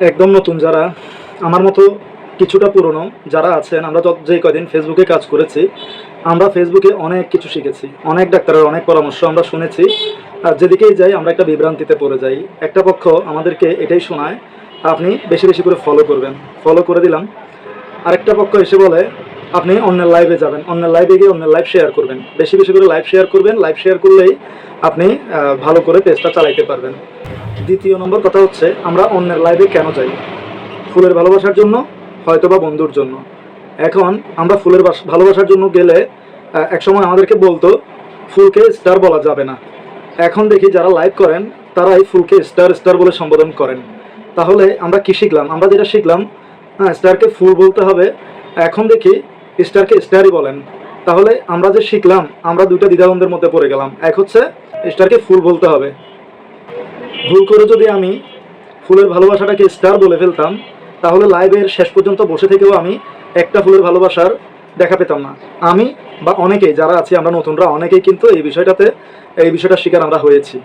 একদম নতুন যারা, আমার মতো কিছুটা পুরনো যারা আছেন, আমরা যে কদিন ফেসবুকে কাজ করেছি, আমরা ফেসবুকে অনেক কিছু শিখেছি, অনেক ডাক্তারের অনেক পরামর্শ আমরা শুনেছি। আর যেদিকেই যাই, আমরা একটা বিভ্রান্তিতে পড়ে যাই। একটা পক্ষ আমাদেরকে এটাই শোনায়, আপনি বেশি বেশি করে ফলো করবেন। ফলো করে দিলাম। আরেকটা পক্ষ এসে বলে আপনি অন্যের লাইভে যাবেন, অন্যের লাইভে গিয়ে অন্যের লাইভ শেয়ার করবেন। বেশি বেশি করে লাইভ শেয়ার করবেন লাইভ শেয়ার করলেই আপনি ভালো করে পেজটা চালাইতে পারবেন। দ্বিতীয় নম্বর কথা হচ্ছে, আমরা অন্যের লাইভে কেন যাই? ফুলের ভালোবাসার জন্য হয়তো বা বন্ধুর জন্য। এখন আমরা ফুলের বাস- ভালোবাসার জন্য গেলে একসময় আমাদেরকে বলতো, ফুলকে স্টার বলা যাবে না। এখন দেখি যারা লাইভ করেন, তারাই ফুলকে স্টার স্টার বলে সম্বোধন করেন। তাহলে আমরা কি শিখলাম? আমরা যেটা শিখলাম হ্যাঁ স্টারকে ফুল বলতে হবে। এখন দেখি স্টারকে স্টারই বলেন। তাহলে আমরা যে শিখলাম, আমরা দুইটা দ্বিধাদ্বন্দ্বের মধ্যে পড়ে গেলাম। এক হচ্ছে, স্টারকে ফুল বলতে হবে। ভুল করে যদি আমি ফুলের ভালোবাসাটাকে স্টার বলে ফেলতাম, তাহলে লাইভের শেষ পর্যন্ত বসে থেকেও আমি একটা ফুলের ভালোবাসার দেখা পেতাম না। আমি বা অনেকেই যারা আছি, আমরা নতুনরা, অনেকেই কিন্তু এই বিষয়টাতে, এই বিষয়টার শিকার আমরা হয়েছি।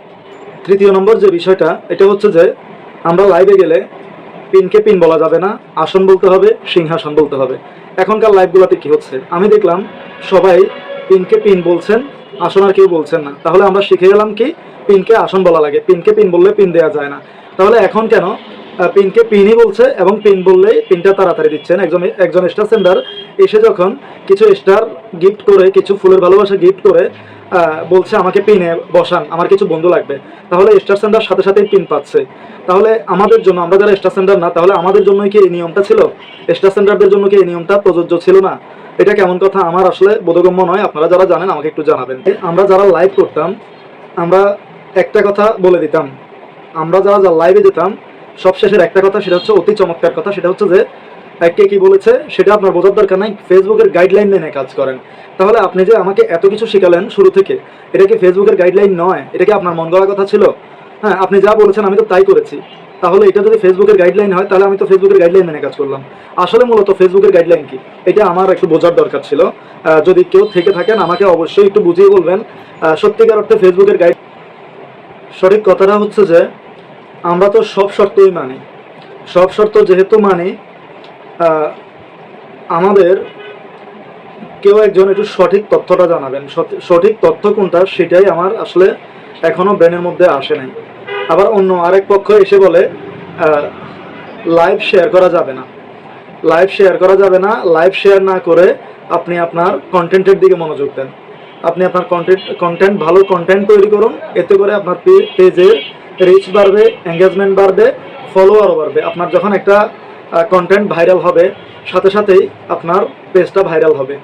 তৃতীয় নম্বর যে বিষয়টা, এটা হচ্ছে যে, আমরা লাইভে গেলে পিনকে পিন বলা যাবে না, আসন বলতে হবে, সিংহাসন বলতে হবে। এখনকার লাইভগুলোতে কি হচ্ছে? আমি দেখলাম সবাই পিনকে পিন বলছেন, আসন আর কেউ বলছেন না। তাহলে আমরা শিখে গেলাম কি? পিনকে আসন বলা লাগে। পিনকে পিন বললে পিন দেওয়া যায় না। তাহলে এখন কেন পিনকে পিনই বলছে এবং পিন বললেই পিনটা তাড়াতাড়ি দিচ্ছেন। একজন একজন স্টার সেন্ডার এসে যখন কিছু স্টার গিফট করে, কিছু ফুলের ভালোবাসা গিফট করে বলছে আমাকে পিনে বসান, আমার কিছু বন্ধু লাগবে। তাহলে স্টার সেন্ডার সাথে সাথেই পিন পাচ্ছে। তাহলে আমাদের জন্য, আমরা যারা স্টার সেন্ডার না, তাহলে আমাদের জন্যই কি এই নিয়মটা ছিল? স্টার সেন্ডারদের জন্য কি এই নিয়মটা প্রযোজ্য ছিল না? এটা কেমন কথা? আমার আসলে বোধগম্য নয়। আপনারা যারা জানেন, আমাকে একটু জানাবেন। আমরা যারা লাইভ করতাম, আমরা একটা কথা বলে দিতাম। আমরা যারা যারা লাইভে যেতাম সবশেষের একটা কথা, সেটা হচ্ছে অতি চমৎকার কথা, সেটা হচ্ছে যে কে কি বলেছে, সেটা আপনার বোঝার দরকার নাই ফেসবুকের গাইডলাইন মেনে কাজ করেন। তাহলে আপনি যে আমাকে এত কিছু শেখালেন শুরু থেকে, এটা কি ফেসবুকের গাইডলাইন নয়? এটা কি আপনার মন গড়া কথা ছিল? হ্যাঁ আপনি যা বলেছেন আমি তো তাই করেছি। তাহলে এটা যদি ফেসবুকের গাইডলাইন হয়, তাহলে আমি তো ফেসবুকের গাইডলাইন মেনে কাজ করলাম। আসলে মূলত ফেসবুকের গাইডলাইন কি? এটা আমার একটু বোঝার দরকার ছিল। যদি কেউ থেকে থাকেন, আমাকে অবশ্যই একটু বুঝিয়ে বলবেন। সত্যিকার অর্থে ফেসবুকের গাইড সঠিক কথাটা হচ্ছে যে আমরা তো সব শর্তই মানি। সব শর্ত যেহেতু মানি আমাদের কেউ একজন একটু সঠিক তথ্যটা জানাবেন। সঠি- সঠিক তথ্য কোনটা সেটাই আমার আসলে এখনও ব্রেনের মধ্যে আসে নাই। আবার অন্য আরেক পক্ষ এসে বলে লাইভ শেয়ার করা যাবে না। লাইভ শেয়ার করা যাবে না। লাইভ শেয়ার না করে আপনি আপনার কন্টেন্টের দিকে মনোযোগ দেন। আপনি আপনার কন্টেন্ট কন্টেন্ট, ভালো কন্টেন্ট তৈরি করুন। এতে করে আপনার পেজের রিচ বাড়বে এঙ্গেজমেন্ট বাড়বে ফলোয়ারও বাড়বে। আপনার যখন একটা কন্টেন্ট ভাইরাল হবে, সাথে সাথেই আপনার পেজটা ভাইরাল হবে।